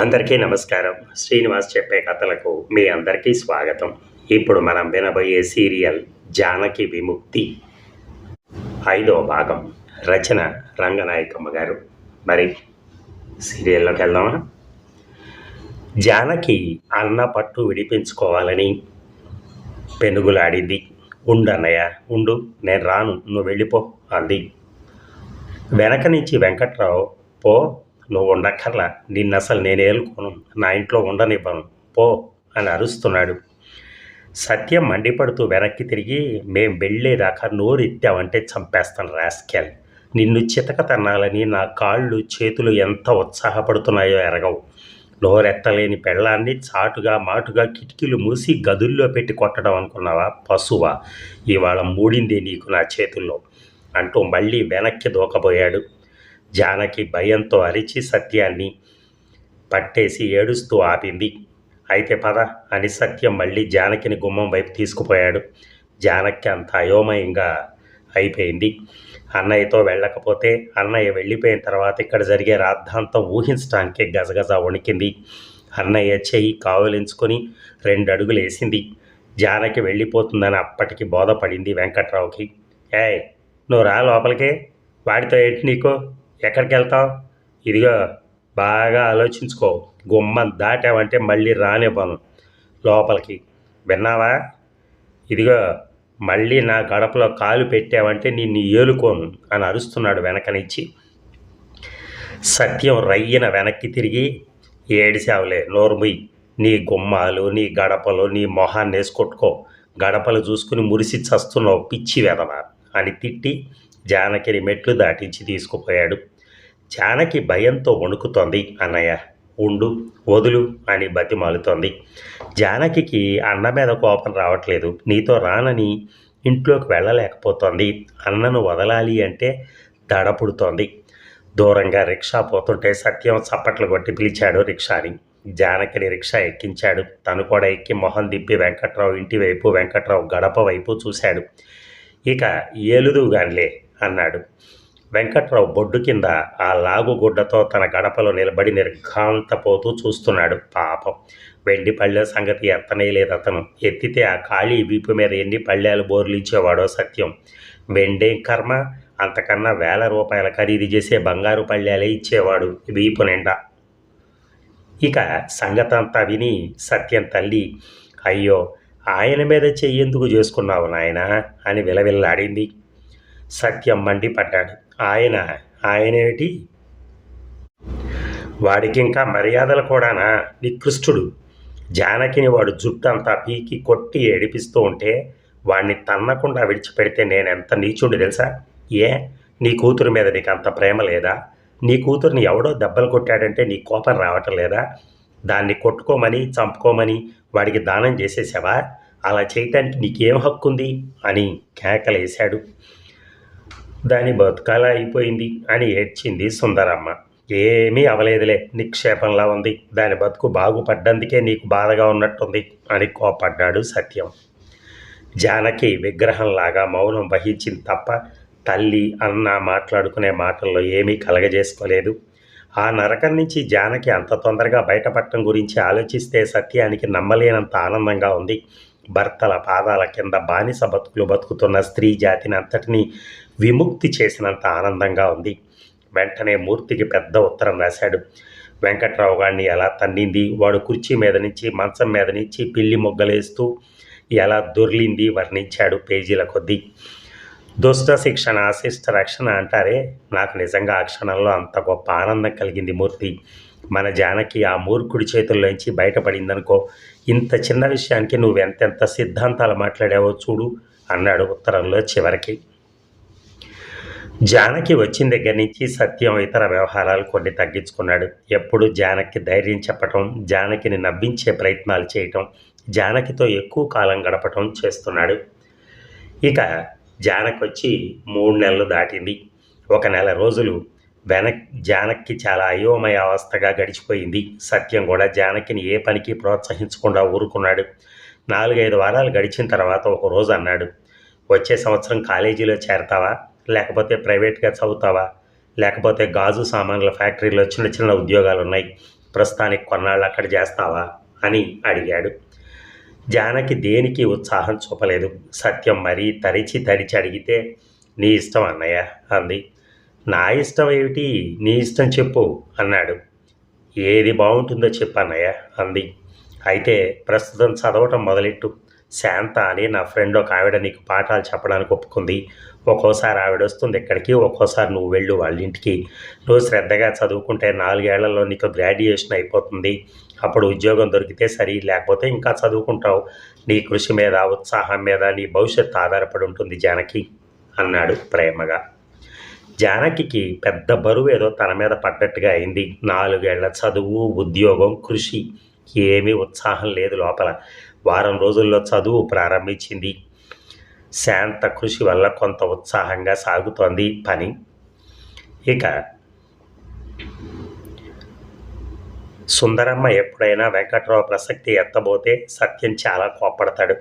అందరికీ నమస్కారం. శ్రీనివాస్ చెప్పే కథలకు మీ అందరికీ స్వాగతం. ఇప్పుడు మనం వినబోయే సీరియల్ జానకి విముక్తి. ఐదవ భాగం. రచన రంగనాయకమ్మ గారు. మరి సీరియల్లోకి వెళ్దామా? జానకి అన్న పట్టు విడిపించుకోవాలని పెనుగులాడింది. ఉండు అన్నయ్య ఉండు నేను రాను నువ్వు వెళ్ళిపో అంది. వెనక నుంచి వెంకట్రావు పో నువ్వు ఉండక్కర్లా నిన్ను అసలు నేను ఏలుకోను నా ఇంట్లో ఉండనివ్వను పో అని అరుస్తున్నాడు. సత్యం మండిపడుతూ వెనక్కి తిరిగి మేం వెళ్ళేదాకా నోరు ఎత్తావంటే చంపేస్తాను రాస్కెల్. నిన్ను చితక తన్నాలని నా కాళ్ళు చేతులు ఎంత ఉత్సాహపడుతున్నాయో ఎరగవు. నోరెత్తలేని పెళ్ళాన్ని చాటుగా మాటుగా కిటికీలు మూసి గదుల్లో పెట్టి కొట్టడం అనుకున్నావా? పశువా ఇవాళ మూడింది నీకు నా చేతుల్లో అంటూ మళ్ళీ వెనక్కి దూకబోయాడు. జానకి భయంతో అరిచి సత్యాన్ని పట్టేసి ఏడుస్తూ ఆపింది. అయితే పద అని సత్యం మళ్ళీ జానకిని గుమ్మం వైపు తీసుకుపోయాడు. జానకి అంత అయోమయంగా అయిపోయింది. అన్నయ్యతో వెళ్ళకపోతే అన్నయ్య వెళ్ళిపోయిన తర్వాత ఇక్కడ జరిగే రాద్ధాంతం ఊహించటానికే గజగజ వణికింది. అన్నయ్య చెయ్యి కావలించుకొని రెండు అడుగులు వేసింది. జానకి వెళ్ళిపోతుందని అప్పటికి బోధపడింది వెంకట్రావుకి. ఏయ్ నువ్వు రా లోపలికే. వాడితో ఏంటి నీకు? ఎక్కడికి వెళ్తావు ఇదిగో బాగా ఆలోచించుకో. గుమ్మం దాటావంటే మళ్ళీ రానివ్వను లోపలికి. విన్నావా? ఇదిగో మళ్ళీ నా గడపలో కాలు పెట్టావంటే నిన్ను ఏలుకోను అని అరుస్తున్నాడు వెనకనిచ్చి సత్యం రయ్యన వెనక్కి తిరిగి ఏడిసావులే నోరుముయ్ నీ గుమ్మాలు నీ గడపలు నీ మొహాన్ని వేసుకొట్టుకో. గడపలు చూసుకుని మురిసి చస్తున్నావు పిచ్చి వెదవా అని తిట్టి జానకిని మెట్లు దాటించి తీసుకుపోయాడు. జానకి భయంతో వణుకుతోంది. అన్నయ్య ఉండు వదులు అని బతిమాలుతోంది. జానకికి అన్న మీద కోపం రావట్లేదు. నీతో రానని ఇంట్లోకి వెళ్ళలేకపోతోంది. అన్నను వదలాలి అంటే దడపుడుతోంది దూరంగా రిక్షా పోతుంటే సత్యం చప్పట్లు కొట్టి పిలిచాడు రిక్షాని. జానకిని రిక్షా ఎక్కించాడు. తను కూడా ఎక్కి మొహం దిప్పి వెంకట్రావు ఇంటి వైపు వెంకట్రావు గడప వైపు చూశాడు. ఇక ఏలుదుగానిలే అన్నాడు. వెంకట్రావు బొడ్డు కింద ఆ లాగుగుడ్డతో తన గడపలో నిలబడి నిర్ఘాంతపోతూ చూస్తున్నాడు. పాపం. వెండి పళ్ళె సంగతి ఎత్తనే లేదు అతను ఎత్తితే ఆ ఖాళీ వీపు మీద ఎన్ని పళ్ళేలు బోర్లు ఇచ్చేవాడో సత్యం. వెండేం కర్మ? అంతకన్నా వేల రూపాయల ఖరీదు చేసే బంగారు పళ్ళేలే ఇచ్చేవాడు వీపు నిండా. ఇక సంగతంతా విని సత్యం తల్లి అయ్యో ఆయన మీద చెయ్యేందుకు చేసుకున్నావు నాయన? అని విలవిల్లాడింది. సత్యం మండిపడ్డాడు. ఆయన ఆయనేటి? వాడికింకా మర్యాదలు కూడానా? నికృష్టుడు. జానకిని వాడు జుట్టు అంతా పీకి కొట్టి ఏడిపిస్తూ ఉంటే వాణ్ణి తన్నకుండా విడిచిపెడితే నేనెంత నీచుండి తెలుసా? ఏ? నీ కూతురు మీద నీకు అంత ప్రేమ లేదా? నీ కూతుర్ని ఎవడో దెబ్బలు కొట్టాడంటే నీ కోపం రావటం లేదా? దాన్ని కొట్టుకోమని చంపుకోమని వాడికి దానం చేసేసావా? అలా చేయటానికి నీకేం హక్కు ఉంది అని కేకలేశాడు. దాని బతుకాల అయిపోయింది అని ఏడ్చింది సుందరమ్మ. ఏమీ అవలేదులే నిక్షేపంలా ఉంది. దాని బతుకు బాగుపడ్డందుకే నీకు బాధగా ఉన్నట్టుంది అని కోపడ్డాడు సత్యం. జానకి విగ్రహంలాగా మౌనం వహించింది తప్ప తల్లి అన్న మాట్లాడుకునే మాటల్లో ఏమీ కలగజేసుకోలేదు. ఆ నరకం నుంచి జానకి అంత తొందరగా బయటపడటం గురించి ఆలోచిస్తే సత్యానికి నమ్మలేనంత ఆనందంగా ఉంది. భర్తల పాదాల కింద బానిస బతుకులు బతుకుతున్న స్త్రీ జాతిని అంతటినీ విముక్తి చేసినంత ఆనందంగా ఉంది. వెంటనే మూర్తికి పెద్ద ఉత్తరం రాశాడు. వెంకట్రావు గారిని ఎలా తన్నింది? వాడు కుర్చీ మీద నుంచి మంచం మీద నుంచి పిల్లి మొగ్గలేస్తూ ఎలా దొర్లింది? వర్ణించాడు పేజీల కొద్దీ. దుష్ట శిక్షణ శిష్ట రక్షణ అంటారే? నాకు నిజంగా ఆ క్షణంలో అంత గొప్ప ఆనందం కలిగింది మూర్తి. మన జానకి ఆ మూర్ఖుడి చేతుల్లోంచి బయటపడిందనుకో ఇంత చిన్న విషయానికి నువ్వు ఎంతెంత సిద్ధాంతాలు మాట్లాడావో చూడు అన్నాడు ఉత్తరంలో చివరికి. జానకి వచ్చిన దగ్గర నుంచి సత్యం ఇతర వ్యవహారాలు కొన్ని తగ్గించుకున్నాడు. ఎప్పుడు జానకి ధైర్యం చెప్పటం జానకిని నవ్వించే ప్రయత్నాలు చేయటం జానకితో ఎక్కువ కాలం గడపటం చేస్తున్నాడు. ఇక జానకి వచ్చి మూడు నెలలు దాటింది. ఒక నెల రోజులు వెనక్ జానక్కి చాలా అయోమయ అవస్థగా గడిచిపోయింది. సత్యం కూడా జానకిని ఏ పనికి ప్రోత్సహించకుండా ఊరుకున్నాడు. నాలుగైదు వారాలు గడిచిన తర్వాత ఒక రోజు అన్నాడు వచ్చే సంవత్సరం కాలేజీలో చేరతావా? లేకపోతే ప్రైవేట్గా చదువుతావా? లేకపోతే గాజు సామాన్ల ఫ్యాక్టరీలో చిన్న చిన్న ఉద్యోగాలు ఉన్నాయి ప్రస్తుతానికి కొన్నాళ్ళు అక్కడ చేస్తావా? అని అడిగాడు. జానకి దేనికి ఉత్సాహం చూపలేదు. సత్యం మరీ తరిచి తరిచి అడిగితే నీ ఇష్టం అన్నయ్య అంది. నా ఇష్టం ఏమిటి? నీ ఇష్టం చెప్పు అన్నాడు. ఏది బాగుంటుందో చెప్పు అన్నయ్య అంది. అయితే ప్రస్తుతం చదవటం మొదలెట్టు. శాంత అని నా ఫ్రెండ్ ఒక ఆవిడ నీకు పాఠాలు చెప్పడానికి ఒప్పుకుంది. ఒక్కోసారి ఆవిడ వస్తుంది ఇక్కడికి ఒక్కోసారి నువ్వు వెళ్ళు వాళ్ళ ఇంటికి. నువ్వు శ్రద్ధగా చదువుకుంటే నాలుగేళ్ళలో నీకు గ్రాడ్యుయేషన్ అయిపోతుంది. అప్పుడు ఉద్యోగం దొరికితే సరి లేకపోతే ఇంకా చదువుకుంటావు. నీ కృషి మీద ఉత్సాహం మీద నీ భవిష్యత్తు ఆధారపడి ఉంటుంది జానకి అన్నాడు ప్రేమగా. జానకికి పెద్ద బరువు ఏదో తన మీద పడ్డట్టుగా అయింది. నాలుగేళ్ళ చదువు ఉద్యోగం కృషి ఏమీ ఉత్సాహం లేదు లోపల. వారం రోజుల్లో చదువు ప్రారంభించింది. శాంత కృషి వల్ల కొంత ఉత్సాహంగా సాగుతోంది పని. ఇక సుందరమ్మ ఎప్పుడైనా వెంకట్రావు ప్రసక్తి ఎత్తబోతే సత్యం చాలా కోప్పడతాడు.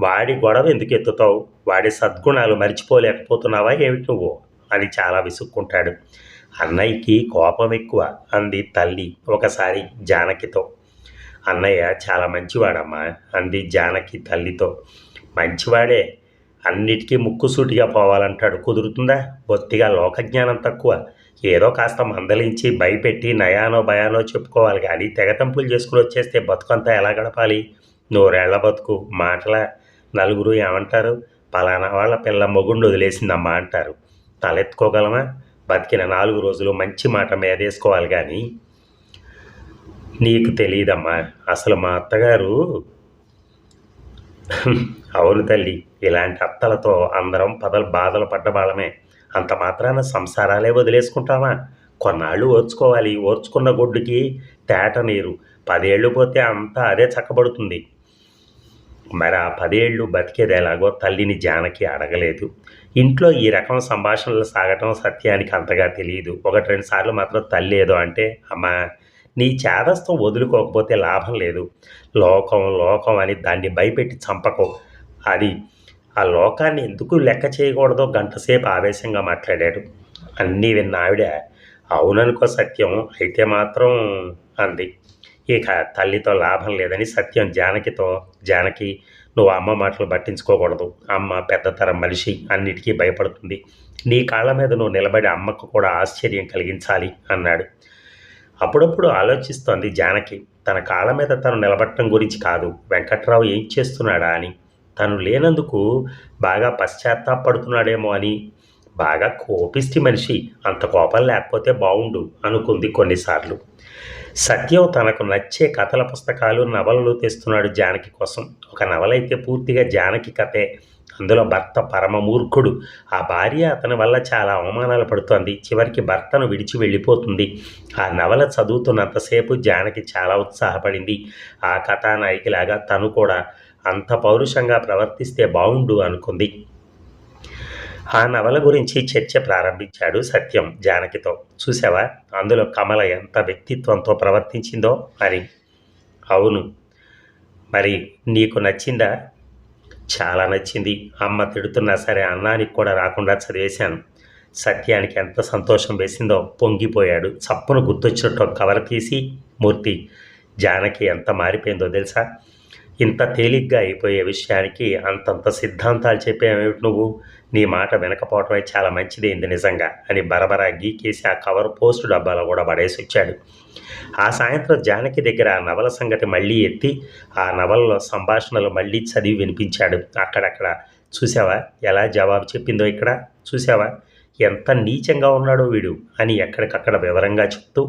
వాడి గొడవ ఎందుకు ఎత్తుతావు? వాడి సద్గుణాలు మర్చిపోలేకపోతున్నావా ఏమిటి నువ్వు? అని చాలా విసుక్కుంటాడు. అన్నయ్యకి కోపం ఎక్కువ అంది తల్లి ఒకసారి జానకితో. అన్నయ్య చాలా మంచివాడమ్మా అంది జానకి తల్లితో. మంచివాడే అన్నిటికీ ముక్కుసూటిగా పోవాలంటాడు. కుదురుతుందా? బొత్తిగా లోకజ్ఞానం తక్కువ. ఏదో కాస్త మందలించి భయపెట్టి నయానో భయానో చెప్పుకోవాలి కానీ తెగతంపులు చేసుకుని వచ్చేస్తే బతుకంతా ఎలా గడపాలి? నూరేళ్ళ బతుకు. మాటల నలుగురు ఏమంటారు? పలానా వాళ్ళ పిల్ల మొగుండు వదిలేసిందమ్మా అంటారు. తలెత్తుకోగలమా? బతికిన నాలుగు రోజులు మంచి మాట మీదేసుకోవాలి కానీ నీకు తెలియదమ్మా అసలు మా అత్తగారు అవును తల్లి ఇలాంటి అత్తలతో అందరం పదలు బాధలు పడ్డబాళమే అంత మాత్రాన సంసారాలే వదిలేసుకుంటామా కొన్నాళ్ళు ఓర్చుకోవాలి. ఓర్చుకున్న గొడ్డుకి తేట నీరు. పదేళ్ళు పోతే అంతా అదే చక్కబడుతుంది. మరి ఆ పదేళ్ళు బతికేది ఎలాగో తల్లిని జానకి అడగలేదు. ఇంట్లో ఈ రకం సంభాషణలు సాగటం సత్యానికి అంతగా తెలియదు. ఒకటి రెండు సార్లు మాత్రం తల్లి ఏదో అంటే అమ్మా నీ చేదస్తం వదులుకోకపోతే లాభం లేదు. లోకం లోకం అని దాన్ని భయపెట్టి చంపకు. అది ఆ లోకాన్ని ఎందుకు లెక్క చేయకూడదో గంటసేపు ఆవేశంగా మాట్లాడాడు. అన్నీ విన్న ఆవిడ అవుననుకో సత్యం అయితే మాత్రం అంది. ఇక తల్లితో లాభం లేదని సత్యం జానకితో జానకి నువ్వు అమ్మ మాటలు పట్టించుకోకూడదు. అమ్మ పెద్దతరం మనిషి అన్నిటికీ భయపడుతుంది. నీ కాళ్ళ మీద నువ్వు నిలబడి అమ్మకు కూడా ఆశ్చర్యం కలిగించాలి అన్నాడు. అప్పుడప్పుడు ఆలోచిస్తోంది జానకి తన కాళ్ళ మీద తను నిలబడటం గురించి కాదు. వెంకట్రావు ఏం చేస్తున్నాడా అని. తను లేనందుకు బాగా పశ్చాత్తాపడుతున్నాడేమో అని. బాగా కోపిష్టి మనిషి అంత కోపం లేకపోతే బాగుండు అనుకుంది కొన్నిసార్లు. సత్యం తనకు నచ్చే కథల పుస్తకాలు నవలలు తెస్తున్నాడు జానకి కోసం. ఒక నవలైతే పూర్తిగా జానకి కథే. అందులో భర్త పరమ మూర్ఖుడు ఆ భార్య అతని వల్ల చాలా అవమానాలు పడుతోంది. చివరికి భర్తను విడిచి వెళ్ళిపోతుంది. ఆ నవల చదువుతున్నంతసేపు జానకి చాలా ఉత్సాహపడింది. ఆ కథానాయికలాగా తను కూడా అంత పౌరుషంగా ప్రవర్తిస్తే బాగుండు అనుకుంది. ఆ నవల గురించి చర్చ ప్రారంభించాడు సత్యం జానకితో. చూసావా అందులో కమల ఎంత వ్యక్తిత్వంతో ప్రవర్తించిందో అని అవును. మరి నీకు నచ్చిందా? చాలా నచ్చింది. అమ్మ తిడుతున్నా సరే అన్నానికి కూడా రాకుండా చదివేశాను. సత్యానికి ఎంత సంతోషం వేసిందో పొంగిపోయాడు. చప్పును గుర్తొచ్చినట్టు కవర్ తీసి మూర్తి జానకి ఎంత మారిపోయిందో తెలుసా? ఇంత తేలిగ్గా అయిపోయే విషయానికి అంతంత సిద్ధాంతాలు చెప్పేవేమిటి నువ్వు? నీ మాట వినకపోవటమే చాలా మంచిదైంది నిజంగా అని బరబరా గీకేసి ఆ కవర్ పోస్ట్ డబ్బాలో కూడా పడేసి వచ్చాడు. ఆ సాయంత్రం జానకి దగ్గర ఆ నవల సంగతి మళ్ళీ ఎత్తి ఆ నవలలో సంభాషణలు మళ్ళీ చదివి వినిపించాడు. అక్కడక్కడ చూసావా ఎలా జవాబు చెప్పిందో ఇక్కడ? చూసావా ఎంత నీచంగా ఉన్నాడో వీడు అని ఎక్కడికక్కడ వివరంగా చెప్తూ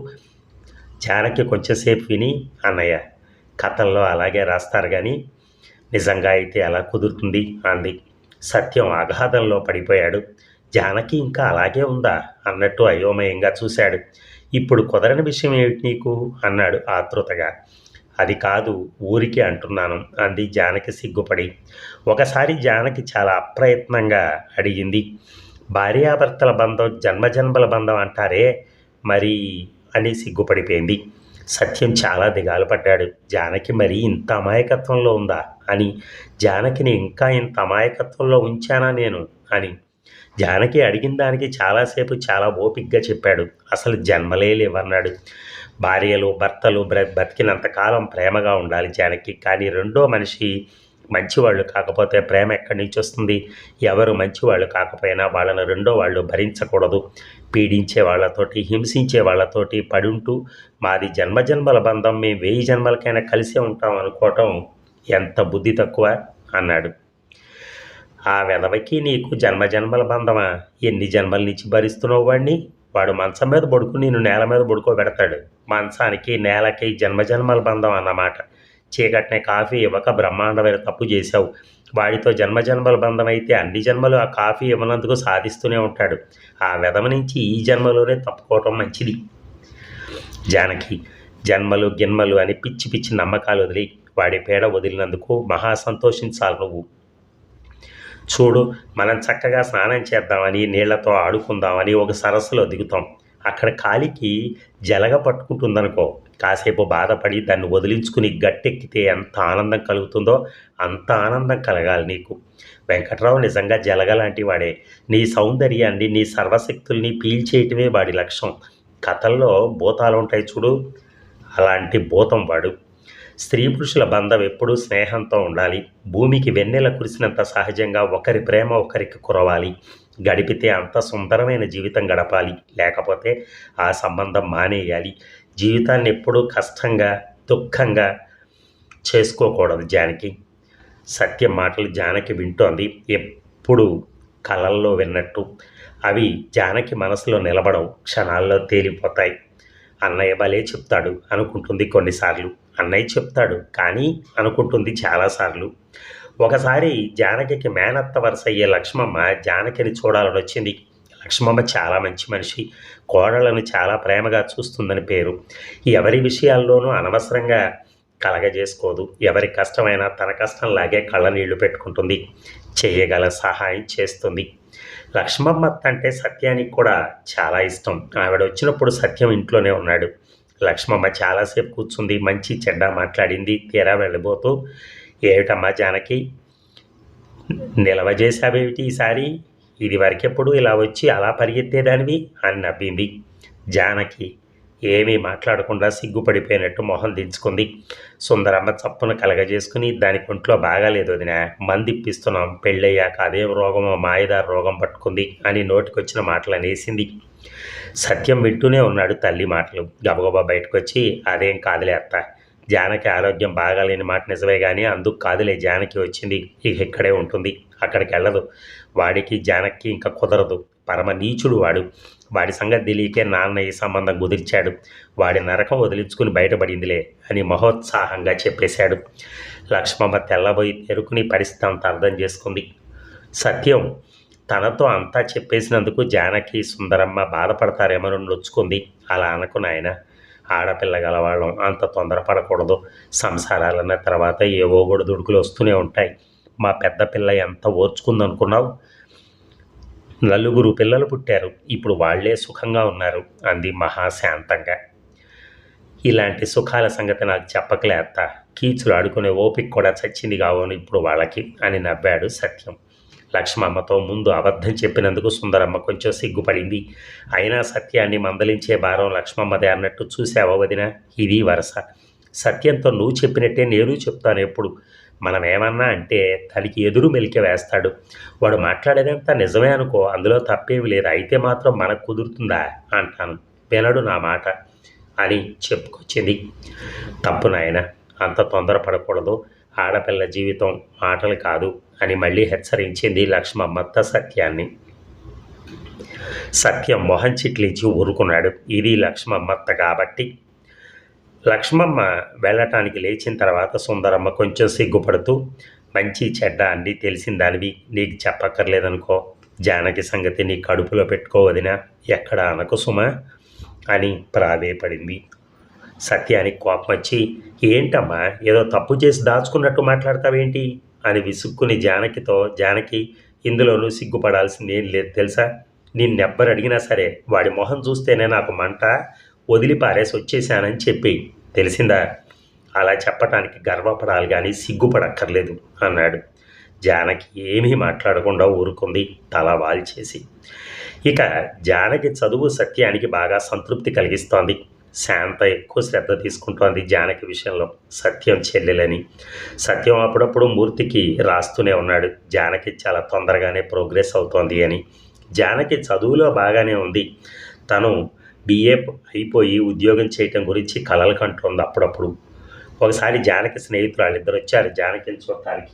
జానకి కొంచెంసేపు విని అన్నయ్య కథల్లో అలాగే రాస్తారు కానీ నిజంగా అయితే ఎలా కుదురుతుంది అంది. సత్యం అగాధంలో పడిపోయాడు. జానకి ఇంకా అలాగే ఉందా అన్నట్టు అయోమయంగా చూశాడు. ఇప్పుడు కుదరని విషయం ఏమిటి నీకు? అన్నాడు ఆతృతగా అది కాదు ఊరికి అంటున్నాను అంది జానకి సిగ్గుపడి. ఒకసారి జానకి చాలా అప్రయత్నంగా అడిగింది. భార్యాభర్తల బంధం జన్మజన్మల బంధం అంటారే మరి? అని సిగ్గుపడిపోయింది. సత్యం చాలా దిగాలు పడ్డాడు జానకి మరీ ఇంత అమాయకత్వంలో ఉందా? అని జానకిని ఇంకా ఇంత అమాయకత్వంలో ఉంచానా నేను? అని. జానకి అడిగిన దానికి చాలాసేపు చాలా ఓపిగ్గా చెప్పాడు. అసలు జన్మలే లేవన్నాడు భార్యలు భర్తలు బ్ర బ్రతికినంతకాలం ప్రేమగా ఉండాలి జానకి. కానీ రెండో మనిషి మంచివాళ్ళు కాకపోతే ప్రేమ ఎక్కడి నుంచి వస్తుంది? ఎవరు మంచివాళ్ళు కాకపోయినా వాళ్ళని రెండో వాళ్ళు భరించకూడదు. పీడించే వాళ్ళతోటి హింసించే వాళ్ళతోటి పడుంటూ మాది జన్మజన్మల బంధం. మేము వెయ్యి జన్మలకైనా కలిసే ఉంటాం అనుకోవటం ఎంత బుద్ధి తక్కువ? అన్నాడు. ఆ వెధవకి నీకు జన్మజన్మల బంధమా? ఎన్ని జన్మల నుంచి భరిస్తున్నావు వాడిని వాడు మంచం మీద పడుకుని నేను నేల మీద పడుకోబెడతాడు. మంచానికి నేలకి జన్మజన్మల బంధం అన్నమాట. చీకటినే కాఫీ ఇవ్వక బ్రహ్మాండమైన తప్పు చేశావు. వాడితో జన్మజన్మల బంధం అయితే అన్ని జన్మలు ఆ కాఫీ ఇవ్వనందుకు సాధిస్తూనే ఉంటాడు. ఆ విధమ నుంచి ఈ జన్మలోనే తప్పుకోవటం మంచిది. జానకి జన్మలు గిన్మలు అని పిచ్చి పిచ్చి నమ్మకాలు వదిలి వాడి పేడ వదిలినందుకు మహా సంతోషించాలి నువ్వు. చూడు మనం చక్కగా స్నానం చేద్దామని నీళ్ళతో ఆడుకుందామని ఒక సరస్సులో దిగుతాం. అక్కడ కాలికి జలగ పట్టుకుంటుందనుకో. కాసేపు బాధపడి దాన్ని వదిలించుకుని గట్టెక్కితే ఎంత ఆనందం కలుగుతుందో అంత ఆనందం కలగాలి నీకు. వెంకట్రావు నిజంగా జలగలాంటి వాడే. నీ సౌందర్యాన్ని నీ సర్వశక్తుల్ని పీల్చేయటమే వాడి లక్ష్యం. కథల్లో భూతాలు ఉంటాయి చూడు. అలాంటి భూతం వాడు. స్త్రీ పురుషుల బంధం ఎప్పుడూ స్నేహంతో ఉండాలి. భూమికి వెన్నెల కురిసినంత సహజంగా ఒకరి ప్రేమ ఒకరికి కురవాలి. గడిపితే అంత సుందరమైన జీవితం గడపాలి. లేకపోతే ఆ సంబంధం మానేయాలి. జీవితాన్ని ఎప్పుడూ కష్టంగా దుఃఖంగా చేసుకోకూడదు జానకి. సత్య మాటలు జానకి వింటోంది. ఎప్పుడు కలల్లో విన్నట్టు. అవి జానకి మనసులో నిలబడవు. క్షణాల్లో తేలిపోతాయి. అన్నయ్య భలే చెప్తాడు అనుకుంటుంది కొన్నిసార్లు. అన్నయ్య చెప్తాడు కానీ అనుకుంటుంది చాలాసార్లు. ఒకసారి జానకికి మేనత్త వరుస అయ్యే లక్ష్మమ్మ జానకిని చూడాలని వచ్చింది. లక్ష్మమ్మ చాలా మంచి మనిషి. కోడలను చాలా ప్రేమగా చూస్తుందని పేరు. ఎవరి విషయాల్లోనూ అనవసరంగా కలగజేసుకోదు. ఎవరి కష్టమైనా తన కష్టంలాగే కళ్ళ నీళ్ళు పెట్టుకుంటుంది. చేయగల సహాయం చేస్తుంది. లక్ష్మమ్మ అంటే సత్యానికి కూడా చాలా ఇష్టం. ఆవిడ వచ్చినప్పుడు సత్యం ఇంట్లోనే ఉన్నాడు. లక్ష్మమ్మ చాలాసేపు కూర్చుంది మంచి చెడ్డ మాట్లాడింది తీరా వెళ్ళిపోతూ ఏమిటమ్మా జానకి? నిలవ చేసావేమిటి ఈసారి? ఇది వరకెప్పుడు ఇలా వచ్చి అలా పరిగెత్తేదానివి? అని నవ్వింది. జానకి ఏమీ మాట్లాడకుండా సిగ్గుపడిపోయినట్టు మొహం దించుకుంది. సుందరమ్మ చప్పున కలగజేసుకుని దాని ఒంట్లో బాగాలేదు వదిన మందిప్పిస్తున్నాం పెళ్ళయ్యాక అదేం రోగమో మాయదారు రోగం పట్టుకుంది అని నోటికొచ్చిన మాటలు అనేసింది సత్యం వింటూనే ఉన్నాడు తల్లి మాటలు. గబగబా బయటకు వచ్చి అదేం కాదులే అత్త జానకి ఆరోగ్యం బాగాలేని మాట నిజమే కానీ అందుకు కాదులే జానకి వచ్చింది ఇక ఇక్కడే ఉంటుంది అక్కడికి వెళ్ళదు. వాడికి జానకి ఇంకా కుదరదు. పరమ నీచుడు వాడు. వాడి సంగతి తెలియకే నాన్న ఈ సంబంధం కుదిర్చాడు. వాడి నరకం వదిలించుకుని బయటపడిందిలే అని మహోత్సాహంగా చెప్పేశాడు. లక్ష్మమ్మ తెల్లబోయి తెరుకుని పరిస్థితి అంత అర్థం చేసుకుంది. సత్యం. తనతో అంతా చెప్పేసినందుకు జానకి సుందరమ్మ బాధపడతారేమో నొచ్చుకుంది. అలా అనుకున్నాయన ఆడపిల్ల గలవాళ్ళం అంత తొందరపడకూడదు. సంసారాలన్న తర్వాత ఏవో దుడుకులు వస్తూనే ఉంటాయి. మా పెద్ద పిల్ల ఎంత ఓర్చుకుందనుకున్నావు? నలుగురు పిల్లలు పుట్టారు. ఇప్పుడు వాళ్ళే సుఖంగా ఉన్నారు. అంది మహాశాంతంగా ఇలాంటి సుఖాల సంగతి నాకు చెప్పకలే అత్త. కీచులు ఆడుకునే ఓపిక కూడా చచ్చింది కావని ఇప్పుడు వాళ్ళకి అని నవ్వాడు సత్యం. లక్ష్మమ్మతో ముందు అబద్ధం చెప్పినందుకు సుందరమ్మ కొంచెం సిగ్గుపడింది. అయినా సత్యాన్ని మందలించే భారం లక్ష్మమ్మదే అన్నట్టు చూసావా వదిన? ఇది వరస. సత్యంతో నువ్వు చెప్పినట్టే నేను చెప్తాను ఎప్పుడు. మనం ఏమన్నా అంటే తనకి ఎదురు మెలిక వేస్తాడు. వాడు మాట్లాడేదంతా నిజమే అనుకో అందులో తప్పేమి లేదు. అయితే మాత్రం మనకు కుదురుతుందా? అంటాను. వినడు నా మాట. అని చెప్పుకొచ్చింది. తప్పు నాయన అంత తొందరపడకూడదు. ఆడపిల్ల జీవితం మాటలు కాదు. అని మళ్ళీ హెచ్చరించింది లక్ష్మమ్మత్త సత్యాన్ని. సత్యం మొహం చిట్లించి ఊరుకున్నాడు. ఇది లక్ష్మమ్మత్త కాబట్టి. లక్ష్మమ్మ వెళ్ళటానికి లేచిన తర్వాత సుందరమ్మ కొంచెం సిగ్గుపడుతూ మంచి చెడ్డ అండి తెలిసిన దానివి. నీకు చెప్పక్కర్లేదనుకో. జానకి సంగతి నీ కడుపులో పెట్టుకోవదినా ఎక్కడ అనకు సుమ? అని ప్రావేపడింది సత్యానికి కోపం వచ్చి ఏంటమ్మా ఏదో తప్పు చేసి దాచుకున్నట్టు మాట్లాడతావేంటి? అని విసుక్కుని జానకితో జానకి ఇందులోనూ సిగ్గుపడాల్సింది ఏం లేదు తెలుసా? నిన్నెవ్వరు అడిగినా సరే వాడి మొహం చూస్తేనే నాకు మంట వదిలి పారేసి వచ్చేసానని చెప్పి తెలిసిందా? అలా చెప్పటానికి గర్వపడాలి కానీ సిగ్గుపడక్కర్లేదు అన్నాడు. జానకి ఏమీ మాట్లాడకుండా ఊరుకుంది తల వాల్చేసి. ఇక జానకి చదువు సత్యానికి బాగా సంతృప్తి కలిగిస్తోంది. శాంత ఎక్కువ శ్రద్ధ తీసుకుంటోంది జానకి విషయంలో. సత్యం చెల్లెలని. సత్యం అప్పుడప్పుడు మూర్తికి రాస్తూనే ఉన్నాడు. జానకి చాలా తొందరగానే ప్రోగ్రెస్ అవుతోంది అని. జానకి చదువులో బాగానే ఉంది. తను బిఏ అయిపోయి ఉద్యోగం చేయటం గురించి కలలు కంటుంది అప్పుడప్పుడు. ఒకసారి జానకి స్నేహితురాలు వాళ్ళిద్దరు వచ్చారు. జానకిని చూడటానికి.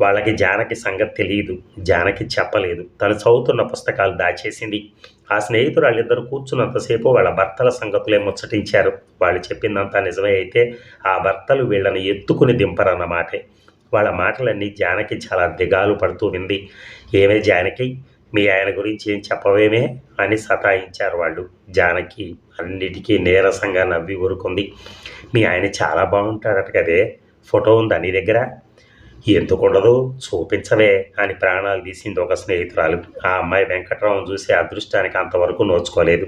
వాళ్ళకి జానకి సంగతి తెలియదు. జానకి చెప్పలేదు. తను చదువుతున్న పుస్తకాలు దాచేసింది. ఆ స్నేహితులు వాళ్ళిద్దరు కూర్చున్నంతసేపు వాళ్ళ భర్తల సంగతులే ముచ్చటించారు. వాళ్ళు చెప్పిందంతా నిజమే అయితే ఆ భర్తలు వీళ్ళని ఎత్తుకుని దింపరన్నమాటే. వాళ్ళ మాటలన్నీ జానకి చాలా దిగాలు పడుతూ వింది. ఏమే జానకి? మీ ఆయన గురించి ఏం చెప్పవేమే? అని సతాయించారు వాళ్ళు. జానకి అన్నిటికీ నీరసంగా నవ్వి ఊరుకుంది. మీ ఆయన చాలా బాగుంటాడట కదే. ఫోటో ఉందా నీ దగ్గర? ఎందుకు ఉండదు చూపించవే అని ప్రాణాలు తీసింది ఒక స్నేహితురాలు. ఆ అమ్మాయి వెంకట్రావు చూసి అదృష్టానికి అంతవరకు నోచుకోలేదు.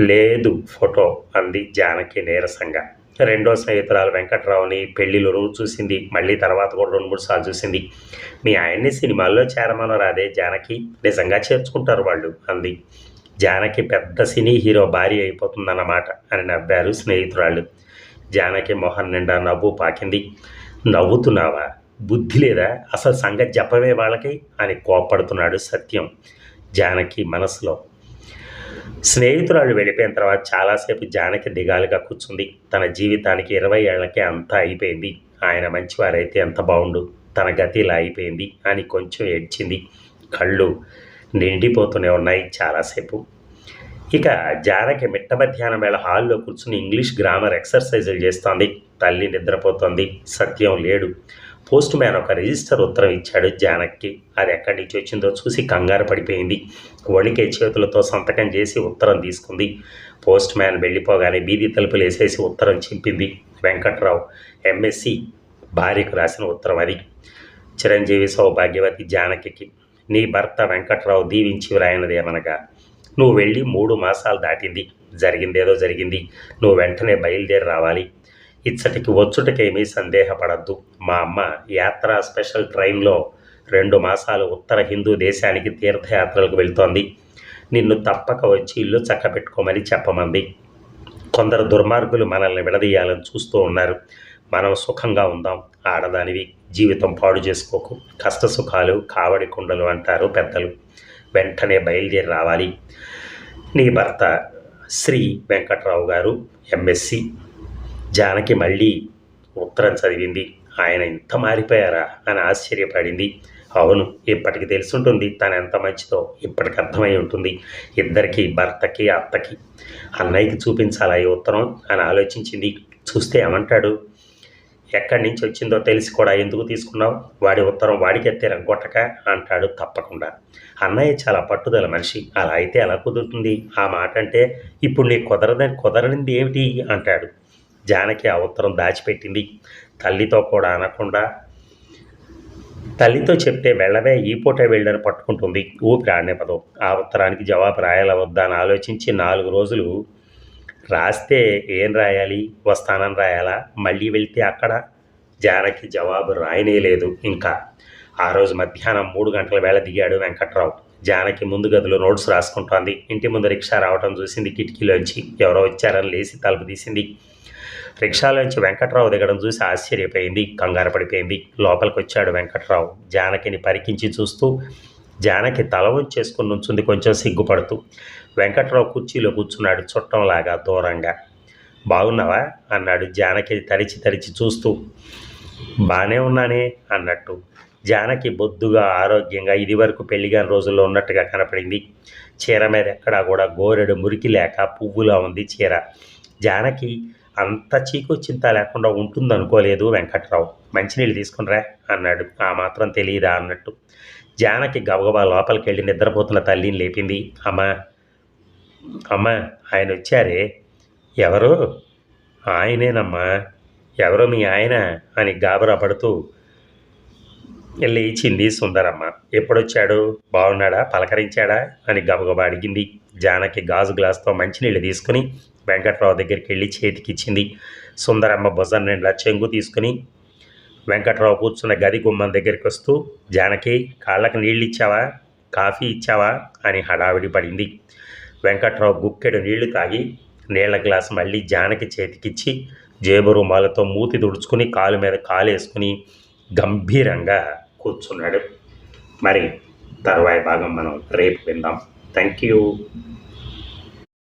లేదు ఫోటో అంది జానకి నీరసంగా. రెండో స్నేహితురాలు వెంకట్రావుని పెళ్ళిలో రోజు చూసింది. మళ్ళీ తర్వాత కూడా రెండు మూడు సార్లు చూసింది. మీ ఆయన్ని సినిమాల్లో చేరమను రాదే జానకి. నిజంగా చేర్చుకుంటారు వాళ్ళు అంది. జానకి పెద్ద సినీ హీరో భార్య అయిపోతుందన్నమాట అని నవ్వారు స్నేహితురాళ్ళు. జానకి మొహన్ నిండా నవ్వు పాకింది. నవ్వుతున్నావా? బుద్ధి లేదా? అసలు సంగతి చెప్పవే వాళ్ళకి? అని కోప్పడుతున్నాడు సత్యం జానకి మనసులో. స్నేహితురాలు వెళ్ళిపోయిన తర్వాత చాలాసేపు జానకి దిగాలుగా కూర్చుంది. తన జీవితానికి ఇరవై ఏళ్ళకే అంతా అయిపోయింది. ఆయన మంచివారైతే ఎంత బాగుండు తన గతి ఇలా అయిపోయింది అని కొంచెం ఏడ్చింది. కళ్ళు నిండిపోతూనే ఉన్నాయి చాలాసేపు. ఇక జానకి మిట్ట మధ్యాహ్నం వేళ హాల్లో కూర్చుని ఇంగ్లీష్ గ్రామర్ ఎక్సర్సైజులు చేస్తోంది. తల్లి నిద్రపోతోంది. సత్యం లేడు. పోస్ట్ మ్యాన్ ఒక రిజిస్టర్ ఉత్తరం ఇచ్చాడు జానక్కి. అది ఎక్కడి నుంచి వచ్చిందో చూసి కంగారు పడిపోయింది. వణికే చేతులతో సంతకం చేసి ఉత్తరం తీసుకుంది. పోస్ట్ మ్యాన్ వెళ్ళిపోగానే బీది తలుపులు వేసేసి ఉత్తరం చింపింది. వెంకట్రావు ఎంఎస్సి భార్యకు రాసిన ఉత్తరం అది. చిరంజీవి సౌభాగ్యవతి జానకికి. నీ భర్త వెంకట్రావు దీవించి వ్రాయనదేమనగా నువ్వు వెళ్ళి మూడు మాసాలు దాటింది. జరిగిందేదో జరిగింది. నువ్వు వెంటనే బయలుదేరి రావాలి. ఇచ్చటికి వచ్చుటకేమీ సందేహపడద్దు. మా అమ్మ యాత్ర స్పెషల్ ట్రైన్లో రెండు మాసాలు ఉత్తర హిందూ దేశానికి తీర్థయాత్రలకు వెళ్తోంది. నిన్ను తప్పక వచ్చి ఇల్లు చక్కబెట్టుకోమని చెప్పమంది. కొందరు దుర్మార్గులు మనల్ని విడదీయాలని చూస్తూ ఉన్నారు. మనం సుఖంగా ఉందాం. ఆడదానివి జీవితం పాడు చేసుకోకు. కష్ట సుఖాలు కావడి కుండలు అంటారు పెద్దలు. వెంటనే బయలుదేరి రావాలి. నీ భర్త శ్రీ వెంకట్రావు గారు ఎంఎస్సి జానకి మళ్ళీ ఉత్తరం చదివింది. ఆయన ఇంత మారిపోయారా? అని ఆశ్చర్యపడింది. అవును ఇప్పటికి తెలుసుంటుంది. తను ఎంత మంచిదో ఇప్పటికి అర్థమై ఉంటుంది. ఇద్దరికి భర్తకి అత్తకి. అన్నయ్యకి చూపించాలా ఈ ఉత్తరం? అని ఆలోచించింది. చూస్తే ఏమంటాడు? ఎక్కడి నుంచి వచ్చిందో తెలిసి కూడా ఎందుకు తీసుకున్నావు? వాడి ఉత్తరం వాడికి ఎత్తే రగ్గొట్టక అంటాడు తప్పకుండా. అన్నయ్య చాలా పట్టుదల మనిషి. అలా అయితే ఎలా కుదురుతుంది? ఆ మాట అంటే ఇప్పుడు నీ కుదరదని కుదరనింది ఏమిటి? అంటాడు. జానకి ఆ ఉత్తరం దాచిపెట్టింది. తల్లితో కూడా అనకుండా తల్లితో చెప్తే వెళ్ళవే ఈ పూట వెళ్ళని పట్టుకుంటుంది. ఊపిరి ఆడనివ్వదు. ఆ ఉత్తరానికి జవాబు రాయాలా వద్దా అని ఆలోచించి నాలుగు రోజులు రాస్తే ఏం రాయాలి? వస్తానని రాయాలా? మళ్ళీ వెళ్తే అక్కడ? జానకి జవాబు రాయనే లేదు ఇంకా. ఆ రోజు మధ్యాహ్నం మూడు గంటల వేళ దిగాడు వెంకట్రావు. జానకి ముందు గదిలో నోట్స్ రాసుకుంటోంది. ఇంటి ముందు రిక్షా రావటం చూసింది కిటికీలోంచి. ఎవరో వచ్చారని లేచి తలుపు తీసింది. రిక్షాలోంచి వెంకట్రావు దిగడం చూసి ఆశ్చర్యపోయింది కంగారు పడిపోయింది లోపలికి వచ్చాడు వెంకట్రావు. జానకిని పరికించి చూస్తూ జానకి తల వంచేసుకుని నుంచుంది కొంచెం సిగ్గుపడుతూ. వెంకట్రావు కుర్చీలో కూర్చున్నాడు చుట్టంలాగా దూరంగా. బాగున్నావా? అన్నాడు జానకి తరిచి తరిచి చూస్తూ. బాగానే ఉన్నానే అన్నట్టు. జానకి బొద్దుగా ఆరోగ్యంగా ఇదివరకు పెళ్ళిగాని రోజుల్లో ఉన్నట్టుగా కనపడింది. చీర మీద ఎక్కడా కూడా గోరెడు మురికి లేక పువ్వులా ఉంది చీర. జానకి అంత చీకు చింత లేకుండా ఉంటుందనుకోలేదు వెంకట్రావు. మంచినీళ్ళు తీసుకునిరా అన్నాడు. ఆ మాత్రం తెలియదా అన్నట్టు. జానకి గబగబా లోపలికి వెళ్ళి నిద్రపోతున్న తల్లిని లేపింది. అమ్మా అమ్మ ఆయన వచ్చారే? ఎవరు? ఆయనేనమ్మా. ఎవరో మీ ఆయన? అని గాబరా పడుతూ లేచింది సుందరమ్మ. ఎప్పుడొచ్చాడు? బాగున్నాడా పలకరించాడా? అని గబగబా అడిగింది. జానకి గాజు గ్లాస్తో మంచినీళ్ళు తీసుకుని వెంకట్రావు దగ్గరికి వెళ్ళి చేతికిచ్చింది. సుందరమ్మ భుజం నిండా చెంగు తీసుకుని వెంకట్రావు కూర్చున్న గది గుమ్మం దగ్గరికి వస్తూ జానకి కాళ్ళకి నీళ్ళు ఇచ్చావా కాఫీ ఇచ్చావా? అని హడావిడి పడింది. వెంకట్రావు గుక్కెడు నీళ్ళు తాగి నీళ్ళ గ్లాస్ మళ్ళీ జానకి చేతికిచ్చి జేబు రుమాలతో మూతి తుడుచుకుని కాలు మీద కాలు వేసుకుని గంభీరంగా కూర్చున్నాడు. మరి తర్వాయి భాగం మనం రేపు విందాం. Thank you